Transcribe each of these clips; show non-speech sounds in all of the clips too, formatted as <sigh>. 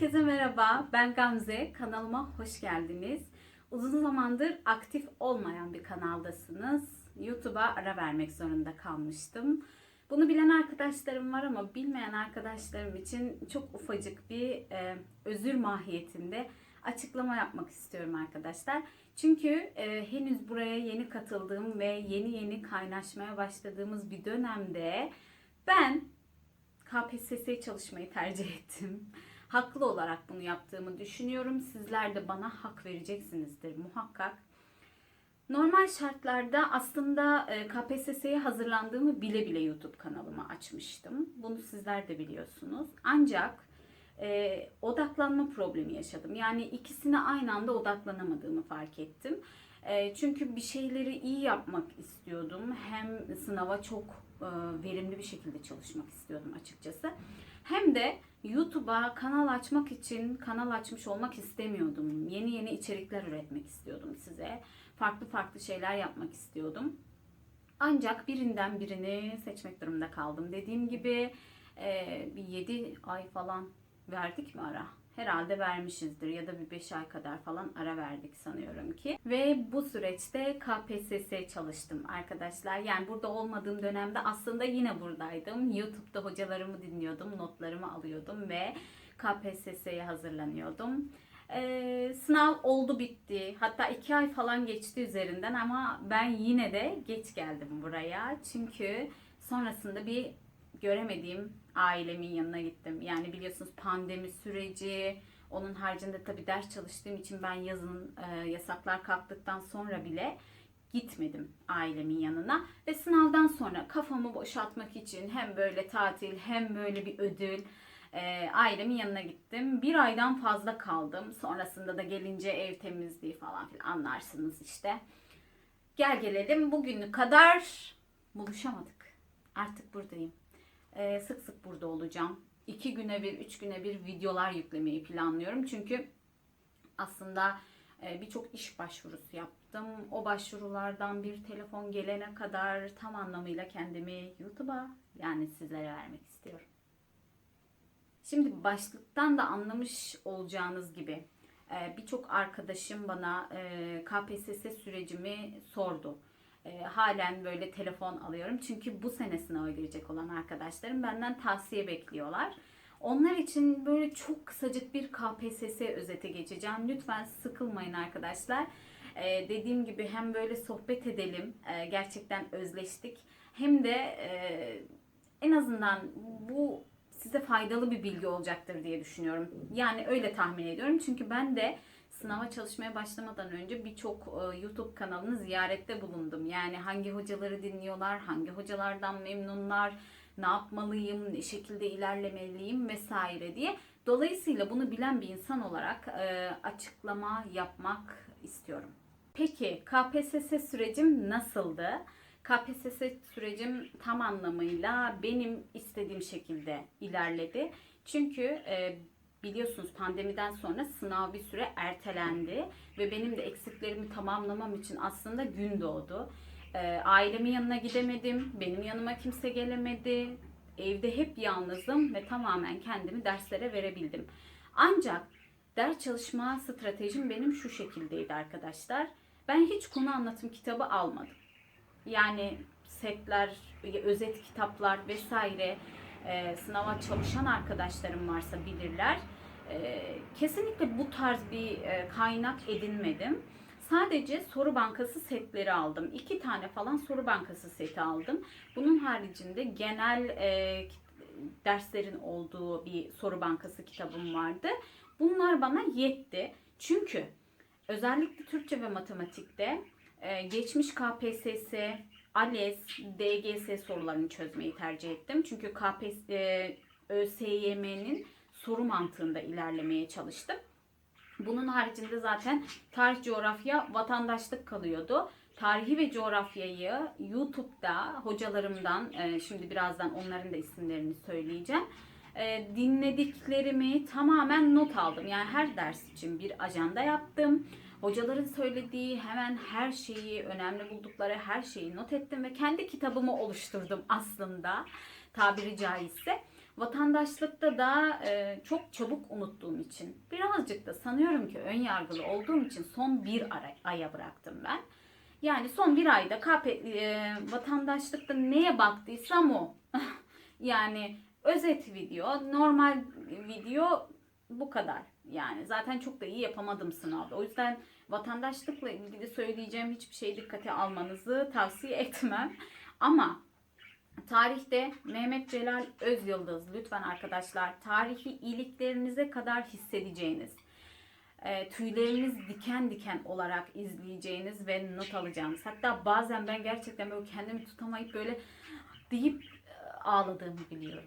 Herkese merhaba, ben Gamze. Kanalıma hoş geldiniz. Uzun zamandır aktif olmayan bir kanaldasınız. YouTube'a ara vermek zorunda kalmıştım. Bunu bilen arkadaşlarım var ama bilmeyen arkadaşlarım için çok ufacık bir e, özür mahiyetinde açıklama yapmak istiyorum arkadaşlar. Çünkü e, henüz buraya yeni katıldığım ve yeni yeni kaynaşmaya başladığımız bir dönemde ben KPSS çalışmayı tercih ettim. Haklı olarak bunu yaptığımı düşünüyorum. Sizler de bana hak vereceksinizdir muhakkak. Normal şartlarda aslında e, KPSS'ye hazırlandığımı bile bile YouTube kanalımı açmıştım. Bunu sizler de biliyorsunuz. Ancak e, odaklanma problemi yaşadım. Yani ikisine aynı anda odaklanamadığımı fark ettim. E, çünkü bir şeyleri iyi yapmak istiyordum. Hem sınava çok e, verimli bir şekilde çalışmak istiyordum açıkçası. Hem de YouTube'a kanal açmak için kanal açmış olmak istemiyordum. Yeni yeni içerikler üretmek istiyordum size. Farklı farklı şeyler yapmak istiyordum. Ancak birinden birini seçmek durumunda kaldım. Dediğim gibi bir 7 ay falan verdik mi ara? Herhalde vermişizdir ya da bir 5 ay kadar falan ara verdik sanıyorum ki. Ve bu süreçte KPSS çalıştım arkadaşlar. Yani burada olmadığım dönemde aslında yine buradaydım. YouTube'da hocalarımı dinliyordum, notlarımı alıyordum ve KPSS'ye hazırlanıyordum. Ee, sınav oldu bitti. Hatta iki ay falan geçti üzerinden ama ben yine de geç geldim buraya. Çünkü sonrasında bir göremediğim ailemin yanına gittim. Yani biliyorsunuz pandemi süreci, onun haricinde tabii ders çalıştığım için ben yazın e, yasaklar kalktıktan sonra bile gitmedim ailemin yanına. Ve sınavdan sonra kafamı boşaltmak için hem böyle tatil hem böyle bir ödül e, ailemin yanına gittim. Bir aydan fazla kaldım. Sonrasında da gelince ev temizliği falan filan anlarsınız işte. Gel gelelim bugünü kadar buluşamadık. Artık buradayım. Ee, sık sık burada olacağım. İki güne bir, üç güne bir videolar yüklemeyi planlıyorum. Çünkü aslında e, birçok iş başvurusu yaptım. O başvurulardan bir telefon gelene kadar tam anlamıyla kendimi YouTube'a yani sizlere vermek istiyorum. Şimdi başlıktan da anlamış olacağınız gibi e, birçok arkadaşım bana e, KPSS sürecimi sordu. E, halen böyle telefon alıyorum. Çünkü bu sene sınava girecek olan arkadaşlarım benden tavsiye bekliyorlar. Onlar için böyle çok kısacık bir KPSS özeti geçeceğim. Lütfen sıkılmayın arkadaşlar. E, dediğim gibi hem böyle sohbet edelim. E, gerçekten özleştik. Hem de e, en azından bu size faydalı bir bilgi olacaktır diye düşünüyorum. Yani öyle tahmin ediyorum. Çünkü ben de sınava çalışmaya başlamadan önce birçok e, YouTube kanalını ziyarette bulundum. Yani hangi hocaları dinliyorlar, hangi hocalardan memnunlar, ne yapmalıyım, ne şekilde ilerlemeliyim vesaire diye. Dolayısıyla bunu bilen bir insan olarak e, açıklama yapmak istiyorum. Peki KPSS sürecim nasıldı? KPSS sürecim tam anlamıyla benim istediğim şekilde ilerledi. Çünkü e, biliyorsunuz pandemiden sonra sınav bir süre ertelendi ve benim de eksiklerimi tamamlamam için aslında gün doğdu. E, ailemin yanına gidemedim, benim yanıma kimse gelemedi. Evde hep yalnızım ve tamamen kendimi derslere verebildim. Ancak ders çalışma stratejim benim şu şekildeydi arkadaşlar. Ben hiç konu anlatım kitabı almadım. Yani setler, özet kitaplar vesaire e, sınava çalışan arkadaşlarım varsa bilirler. E, kesinlikle bu tarz bir e, kaynak edinmedim. Sadece soru bankası setleri aldım. İki tane falan soru bankası seti aldım. Bunun haricinde genel e, derslerin olduğu bir soru bankası kitabım vardı. Bunlar bana yetti. Çünkü özellikle Türkçe ve matematikte e, geçmiş KPSS, ALES, DGS sorularını çözmeyi tercih ettim. Çünkü KPSS, e, ÖSYM'nin soru mantığında ilerlemeye çalıştım. Bunun haricinde zaten tarih, coğrafya, vatandaşlık kalıyordu. Tarihi ve coğrafyayı YouTube'da hocalarımdan, e, şimdi birazdan onların da isimlerini söyleyeceğim. E, dinlediklerimi tamamen not aldım. Yani her ders için bir ajanda yaptım. Hocaların söylediği hemen her şeyi, önemli buldukları her şeyi not ettim ve kendi kitabımı oluşturdum aslında tabiri caizse. Vatandaşlıkta da e, çok çabuk unuttuğum için birazcık da sanıyorum ki ön yargılı olduğum için son bir ara, aya bıraktım ben. Yani son bir ayda KP, e, vatandaşlıkta neye baktıysam o. <laughs> yani özet video, normal video bu kadar. Yani zaten çok da iyi yapamadım sınavda. O yüzden vatandaşlıkla ilgili söyleyeceğim hiçbir şey dikkate almanızı tavsiye etmem. Ama tarihte Mehmet Celal Özyıldız lütfen arkadaşlar tarihi iyiliklerinize kadar hissedeceğiniz e, tüyleriniz diken diken olarak izleyeceğiniz ve not alacağınız. Hatta bazen ben gerçekten böyle kendimi tutamayıp böyle deyip e, ağladığımı biliyorum.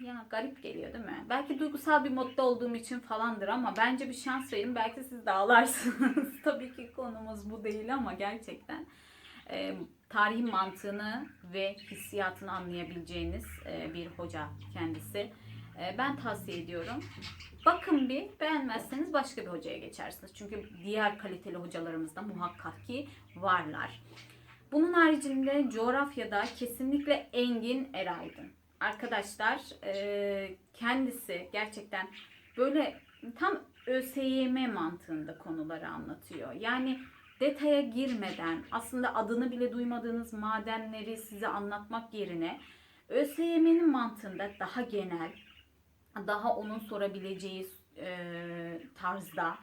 Ya garip geliyor değil mi? Belki duygusal bir modda olduğum için falandır ama bence bir şans verin. Belki siz de ağlarsınız. <laughs> Tabii ki konumuz bu değil ama gerçekten e, tarihin mantığını ve hissiyatını anlayabileceğiniz e, bir hoca kendisi. E, ben tavsiye ediyorum. Bakın bir beğenmezseniz başka bir hocaya geçersiniz. Çünkü diğer kaliteli hocalarımız da muhakkak ki varlar. Bunun haricinde coğrafyada kesinlikle Engin Eraydın. Arkadaşlar e, kendisi gerçekten böyle tam ÖSYM mantığında konuları anlatıyor. Yani detaya girmeden aslında adını bile duymadığınız madenleri size anlatmak yerine ÖSYM'nin mantığında daha genel, daha onun sorabileceği e, tarzda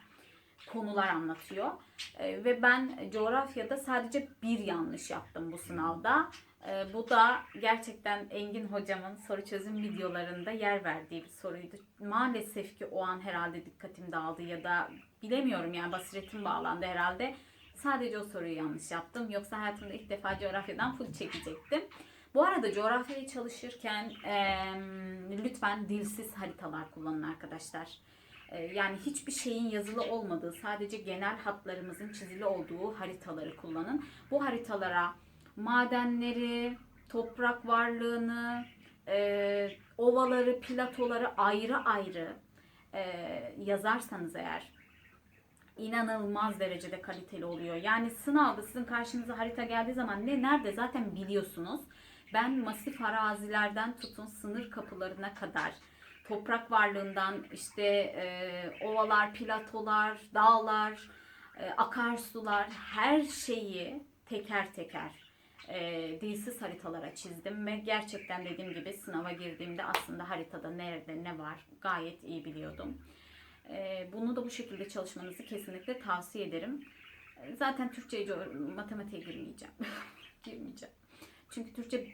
konular anlatıyor. E, ve ben coğrafyada sadece bir yanlış yaptım bu sınavda. E, bu da gerçekten Engin hocamın soru çözüm videolarında yer verdiği bir soruydu. Maalesef ki o an herhalde dikkatim dağıldı ya da bilemiyorum yani basiretim bağlandı herhalde. Sadece o soruyu yanlış yaptım. Yoksa hayatımda ilk defa coğrafyadan full çekecektim. Bu arada coğrafyayı çalışırken e, lütfen dilsiz haritalar kullanın arkadaşlar. E, yani hiçbir şeyin yazılı olmadığı, sadece genel hatlarımızın çizili olduğu haritaları kullanın. Bu haritalara madenleri, toprak varlığını, e, ovaları, platoları ayrı ayrı e, yazarsanız eğer inanılmaz derecede kaliteli oluyor. Yani sınavda sizin karşınıza harita geldiği zaman ne nerede zaten biliyorsunuz. Ben masif arazilerden tutun sınır kapılarına kadar toprak varlığından işte e, ovalar, platolar, dağlar, e, akarsular her şeyi teker teker e, dilsiz haritalara çizdim ve gerçekten dediğim gibi sınava girdiğimde aslında haritada nerede ne var gayet iyi biliyordum. E, bunu da bu şekilde çalışmanızı kesinlikle tavsiye ederim. Zaten Türkçe, matematiğe girmeyeceğim. <laughs> girmeyeceğim. Çünkü Türkçe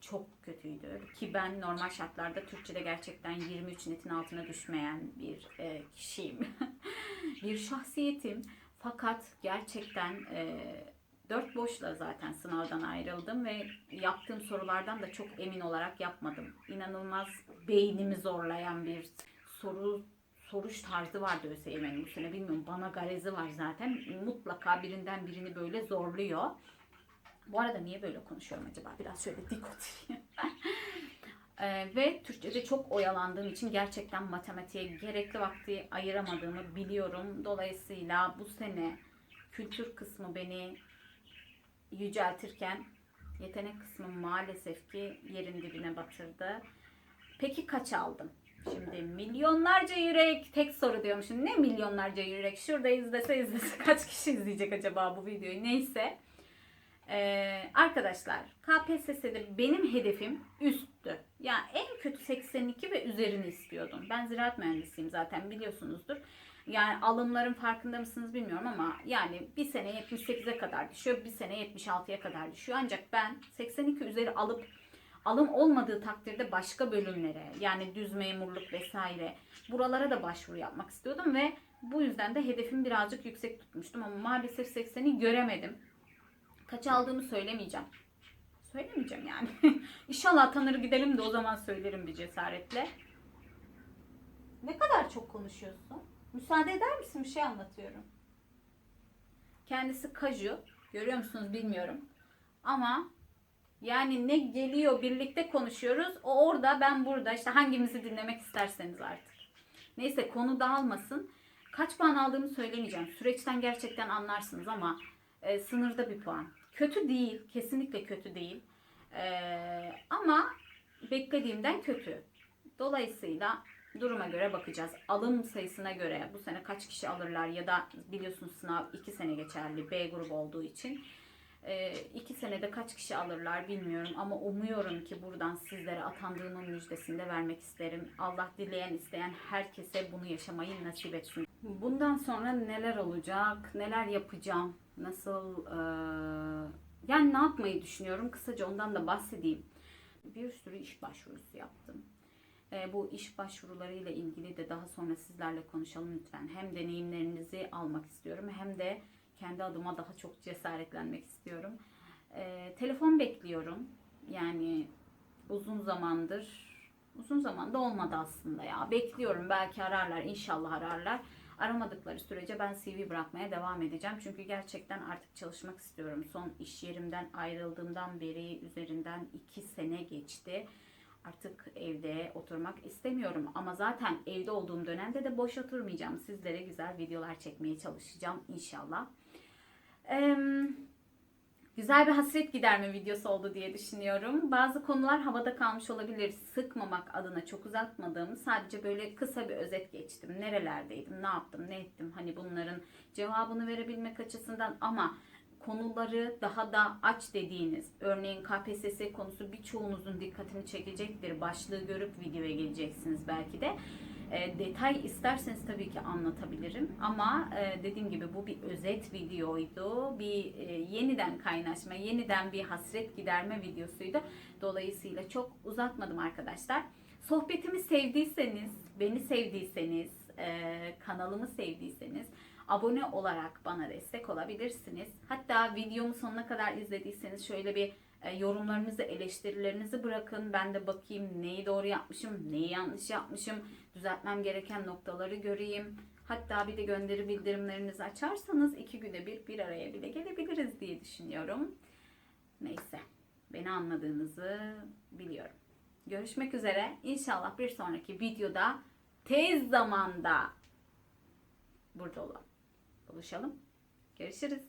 çok kötüydü. Ki ben normal şartlarda Türkçe'de gerçekten 23 netin altına düşmeyen bir e, kişiyim. <laughs> bir şahsiyetim. Fakat gerçekten e, dört boşla zaten sınavdan ayrıldım ve yaptığım sorulardan da çok emin olarak yapmadım. İnanılmaz beynimi zorlayan bir soru soruş tarzı vardı ÖSYM'nin bu sene. Bilmiyorum bana garezi var zaten. Mutlaka birinden birini böyle zorluyor. Bu arada niye böyle konuşuyorum acaba? Biraz şöyle dik oturayım. <laughs> Ee, ve Türkçe'de çok oyalandığım için gerçekten matematiğe gerekli vakti ayıramadığımı biliyorum. Dolayısıyla bu sene kültür kısmı beni yüceltirken yetenek kısmı maalesef ki yerin dibine batırdı. Peki kaç aldım? Şimdi milyonlarca yürek tek soru diyormuşum. Ne milyonlarca yürek? Şurada izlese izlese kaç kişi izleyecek acaba bu videoyu? Neyse. Ee, arkadaşlar KPSS'de benim hedefim üsttü. Yani en kötü 82 ve üzerini istiyordum. Ben ziraat mühendisiyim zaten biliyorsunuzdur. Yani alımların farkında mısınız bilmiyorum ama yani bir sene 78'e kadar düşüyor, bir sene 76'ya kadar düşüyor. Ancak ben 82 üzeri alıp alım olmadığı takdirde başka bölümlere yani düz memurluk vesaire buralara da başvuru yapmak istiyordum ve bu yüzden de hedefimi birazcık yüksek tutmuştum ama maalesef 80'i göremedim. Kaç aldığımı söylemeyeceğim. Söylemeyeceğim yani. <laughs> İnşallah tanır gidelim de o zaman söylerim bir cesaretle. Ne kadar çok konuşuyorsun? Müsaade eder misin? Bir şey anlatıyorum. Kendisi kaju. Görüyor musunuz bilmiyorum. Ama yani ne geliyor birlikte konuşuyoruz. O orada ben burada. İşte hangimizi dinlemek isterseniz artık. Neyse konu dağılmasın. Kaç puan aldığımı söylemeyeceğim. Süreçten gerçekten anlarsınız ama e, sınırda bir puan. Kötü değil. Kesinlikle kötü değil. E, ama beklediğimden kötü. Dolayısıyla duruma göre bakacağız. Alım sayısına göre bu sene kaç kişi alırlar ya da biliyorsunuz sınav 2 sene geçerli B grubu olduğu için. 2 senede kaç kişi alırlar bilmiyorum ama umuyorum ki buradan sizlere atandığımın müjdesini de vermek isterim. Allah dileyen isteyen herkese bunu yaşamayı nasip etsin. Bundan sonra neler olacak, neler yapacağım, nasıl eee, yani ne yapmayı düşünüyorum kısaca ondan da bahsedeyim. Bir sürü iş başvurusu yaptım. E, bu iş başvurularıyla ilgili de daha sonra sizlerle konuşalım lütfen. Hem deneyimlerinizi almak istiyorum hem de kendi adıma daha çok cesaretlenmek istiyorum. E, telefon bekliyorum. Yani uzun zamandır uzun zamanda olmadı aslında ya. Bekliyorum belki ararlar inşallah ararlar. Aramadıkları sürece ben CV bırakmaya devam edeceğim. Çünkü gerçekten artık çalışmak istiyorum. Son iş yerimden ayrıldığımdan beri üzerinden iki sene geçti. Artık evde oturmak istemiyorum. Ama zaten evde olduğum dönemde de boş oturmayacağım. Sizlere güzel videolar çekmeye çalışacağım inşallah. Eee Güzel bir hasret giderme videosu oldu diye düşünüyorum. Bazı konular havada kalmış olabilir. Sıkmamak adına çok uzatmadım. Sadece böyle kısa bir özet geçtim. Nerelerdeydim, ne yaptım, ne ettim. Hani bunların cevabını verebilmek açısından ama konuları daha da aç dediğiniz, örneğin KPSS konusu birçoğunuzun dikkatini çekecektir. Başlığı görüp videoya geleceksiniz belki de. E, detay isterseniz tabii ki anlatabilirim ama e, dediğim gibi bu bir özet videoydu. Bir e, yeniden kaynaşma, yeniden bir hasret giderme videosuydu. Dolayısıyla çok uzatmadım arkadaşlar. Sohbetimi sevdiyseniz, beni sevdiyseniz, e, kanalımı sevdiyseniz abone olarak bana destek olabilirsiniz. Hatta videomu sonuna kadar izlediyseniz şöyle bir yorumlarınızı, eleştirilerinizi bırakın. Ben de bakayım neyi doğru yapmışım, neyi yanlış yapmışım, düzeltmem gereken noktaları göreyim. Hatta bir de gönderi bildirimlerinizi açarsanız iki güne bir bir araya bile gelebiliriz diye düşünüyorum. Neyse, beni anladığınızı biliyorum. Görüşmek üzere. İnşallah bir sonraki videoda tez zamanda burada olalım. Buluşalım. Görüşürüz.